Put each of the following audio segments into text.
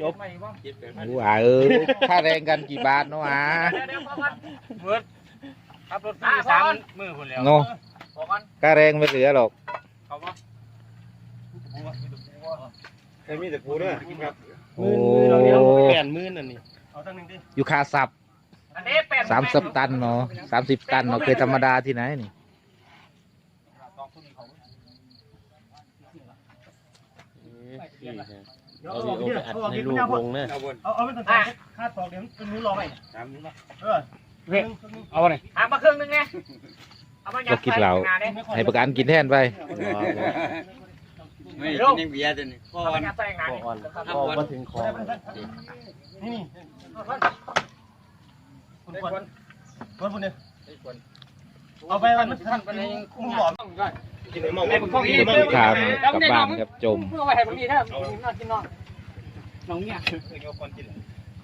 จบอู้อ่าเออค่าแรงกันกี่บาทเนาะอะเบิดขับรถฟรีสามมือคนแล้วเนาะค่าแรงไม่เหลือหรอกเขาบ่แต่มีแต่กูด้วยครับโอ้แปดหมื่นอันนี้เอาตั้งหนึ่งดิอยู่ค่าสับอันนี้แปดสามสิบตันเนาะสามสิบตันเนาะเคยธรรมดาที่ไหนนี่ เอาดิโอไปอัดในลูกลงนะเอาเอาไม่ต้องการค่าตอกเดี๋ยวมันรู้รอไปเออเอาเลยหามาครึ่งนึงไงเอามายัก็ดกินเหล้าให้ประกันกินแทนไปไม่กินยังเบียร์ตัวนี้ก่อเอามานยัดใส่งานก่อนพอมาถึงคอนี่นี่คุณควรควรคุณเนี่ยเอาไปวันมันทันไปเลยมึงหลอมกินไอ้ห ม้อไอ้ผมอีกลูกค้ากลับบ้านครับจม เพื่อไว้ให้ผมอีกนะนอนกินนอนน้องเนี่ย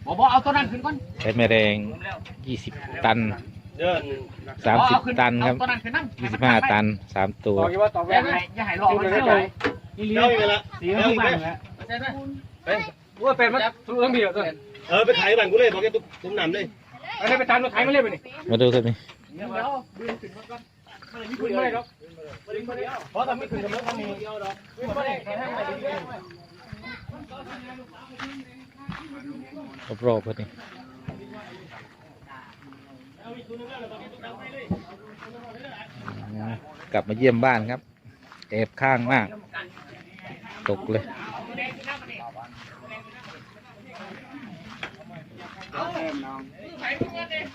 บอกบอกเอาตัวนั้นขึ้นก่อนใช้แม่แรงยี่สิบตันเดินสามสิบตันครับ ตัวนั้นขึ้นนั่งยี่สิบห้าตันสามตัวต่อกี่ว่าต่อแหวนอย่าให้หลอกมันเท่าไหร่นี่เลี้ยเล่างอีกแล้วสีมันทุกอย่าแล้วว่าเป็นมันทุกเรื่องเดียวตัวเออไปขายบ้านกูเลยบอกแกตุ้มตุ้มน้ำเลยเอาให้ไปตามรถไถมาเลยไปนี่มาดูครับนี่เดี๋ยวดึงขึ้นมาก่อนม่ได้ขึ้นไม่ได้หรอกดึงมา เพราะทำไม่ถึงกับทำนี้ดึงมาได้แค่ให้ไปเรื่อยรอบๆครับนี่กลับมาเยี่ยมบ้านครับแอบข้างมาก ตกเลยใครขับรถเจ็บ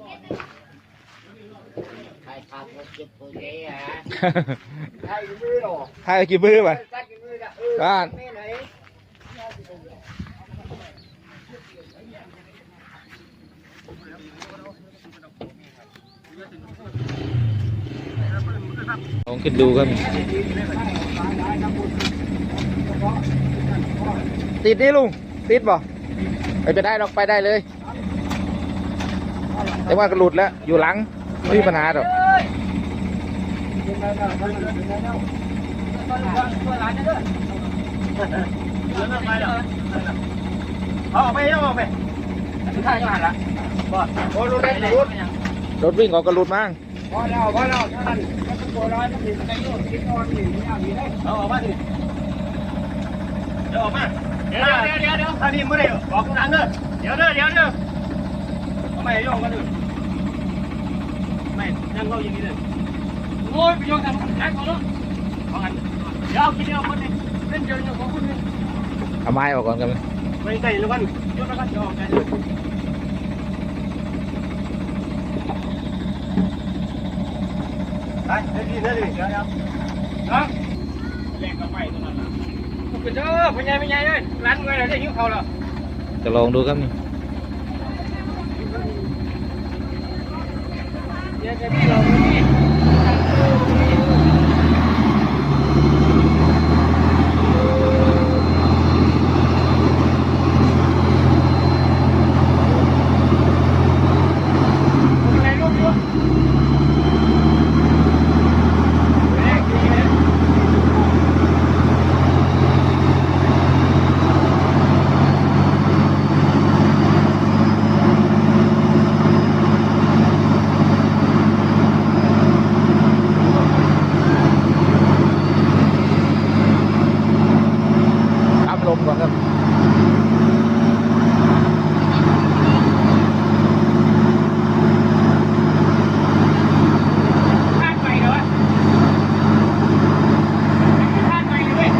ตัวเนี้ย ใช่กี่มือป่ะบ้านลองขึ้นดูครับ ติดนี่ลุง ติดบ่ไปไปได้หรอกไปได้เลย แต่ว่ากระหลุดแล้ว อยู่หลัง ไม่มีปัญหาหรอก เอาไปเอาไปข้างมาละโอ้รถเล็กรถรถวิ่งออกกระลุดมั่งพอแล้วพอแล้วท่านต้องโกร้อยต้องถึงในโลกที่นอนอยู่นี่อย่างนี้ได้เอาออกมาดิเดี๋ยวออกมาเดี๋ยวเดี๋ยวเดี๋ยวเดี๋ยวอันนี้ไม่ได้บอกกูนันเด้อเดี๋ยวเด้อเดี๋ยวเด้อทำไมย่องกันด้อไม่ยังเราอย่างเลยโอ้ยไปโยนทำแข่งก่อนเนาอางั้นเดี๋ยวกินเดียวคนนี้เล่นเดียวเดียวของคนนี้เอาไม้ออกก่อนกันไม่ได้แล้วกันย กแล้วกันยอมกันเลยไปเดี๋ยวดีเดี๋ยวดีเดี๋ยวเดี๋ยวนะเล่นกับไม้ตัวนั้นนะไปเจอพญายพญายเลยร้า นเงินอะไรหิ้วเขาแล้ว จะลองดูครับนี่ เดี๋ยวจะพี่เราพี่ รับลมก่อนครับ ข้างไปเลยวะข้างไปเลย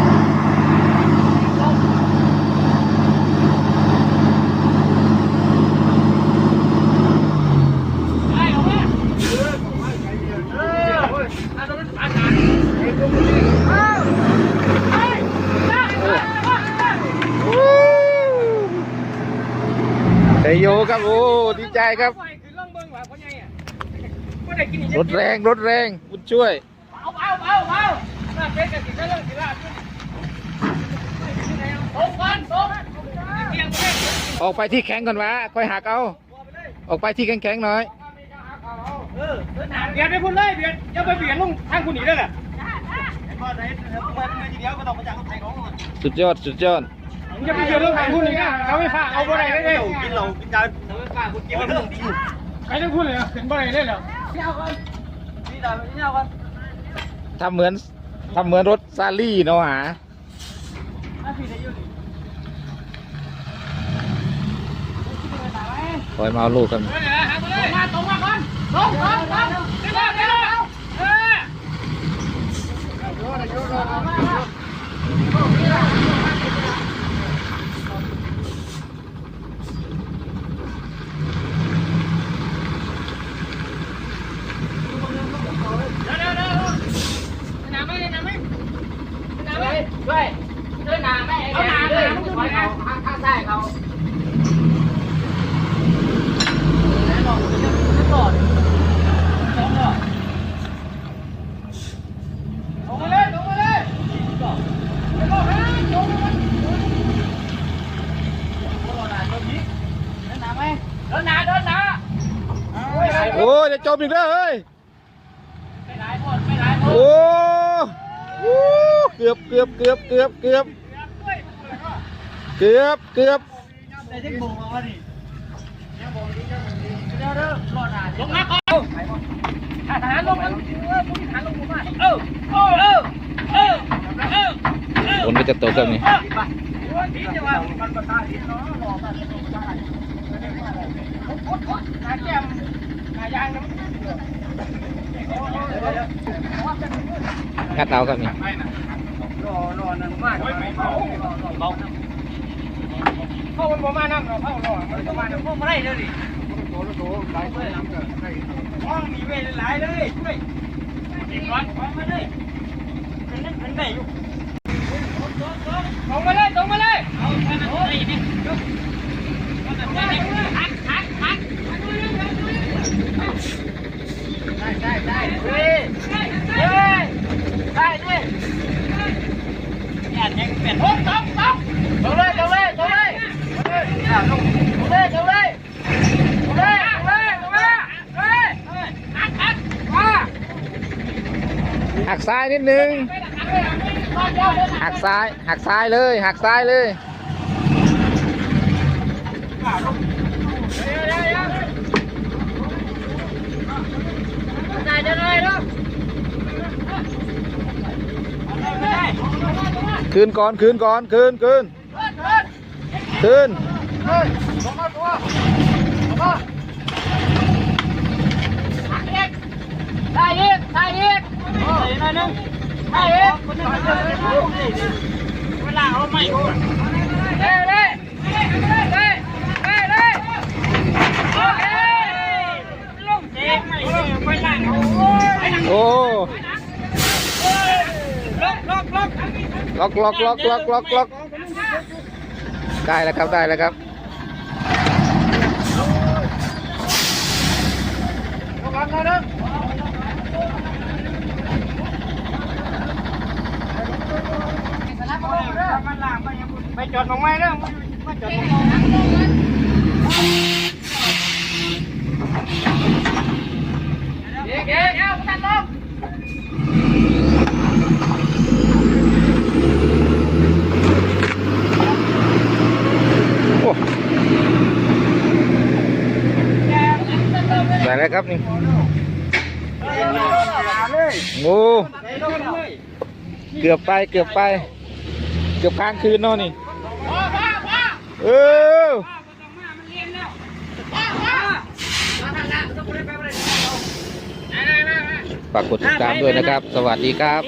ไอ้ออกมาเอออาตรงนั้นอาจารย์เฮ้ยได้ เตโย ครับ โอ้ ดีใจครับ รถแรง รถแรงบุญช่วย เอาเอาเอาเอาเป็นกันสิเรื่องสิละตกกันตกออกไปที่แข็งก่อนวะค่อยหักเอา ออกไปที่แข็งๆหน่อยเออเบียดไปพุ่นเลยเบียดอย่าไปเบียดลงทางคุณหนีได้แหละพอไหนมันทีเดียวก็ต้องมาจากรอสุดยอด สุดยอด มึงจะไปเกี่ยวเรื่องไหนพูดเลยนะเขาไม่ฟ้าเอาบ่ได้เลยเด้อกินเรากินจาเราไม่กล้าพูดเกี่ยวเรื่องกินใครจะพูดเลยเป็นบ่ได้เลยเหรอทำเหมือนทำเหมือนรถซาลี่เนาะหาคอยมาเอาลูกกันมาตรงมาก่อนลงลงลงเดี๋ยวเเดินหนาเดินหนาโอ้ยจะจมอีกแล้วเฮ้ยไม่ไหลหมดไม่ไหลหมดโอ้วู้เกือบเกือบเกือบเกือบเกือบเกือบเกือบบเกลียวรลงมาก่อนทหารลงมาทหารลงมาเออเออเออเออคนไม่จะตกกันนี่ cắt đâu không nhỉ không có ma năm rồi không rồi không ma năm không có đây nữa đi số số lái về làm cái con đi về lái đây đây đi con con mà đây cái này cái này không mà đây không mà đây không mà đây หักมาหักซ้ายนิดนึง หักซ้าย หักซ้ายเลย หักซ้ายเลย ได้จะได้เนาะ คืนก่อนคืนก่อนคืนคืนคืนได้อีกได้อีกได้หนึ่งได้อีกเวลาเอาไม่ได้ได้ได้ได้ได้โอเคลงเด็กไม่ไม่นั่งโอ้ย โอ้ ล็อกล็อกล็อก ล็อกล็อกล็อกล็อกล็อกล็อกได้แล้วครับได้แล้วครับ ล็อกนะนะไปจอดตรงไหนเด้อมาจอดตรงเดี๋ยวเดี๋ยวเดี๋ยวตัดลง โอ้ได้แล้วครับ นี่โอ้เกือบไปเกือบไป เกือบค้างคืนเนาะนี่เออฝากกดติดตามด้วยนะครับ สวัสดีครับ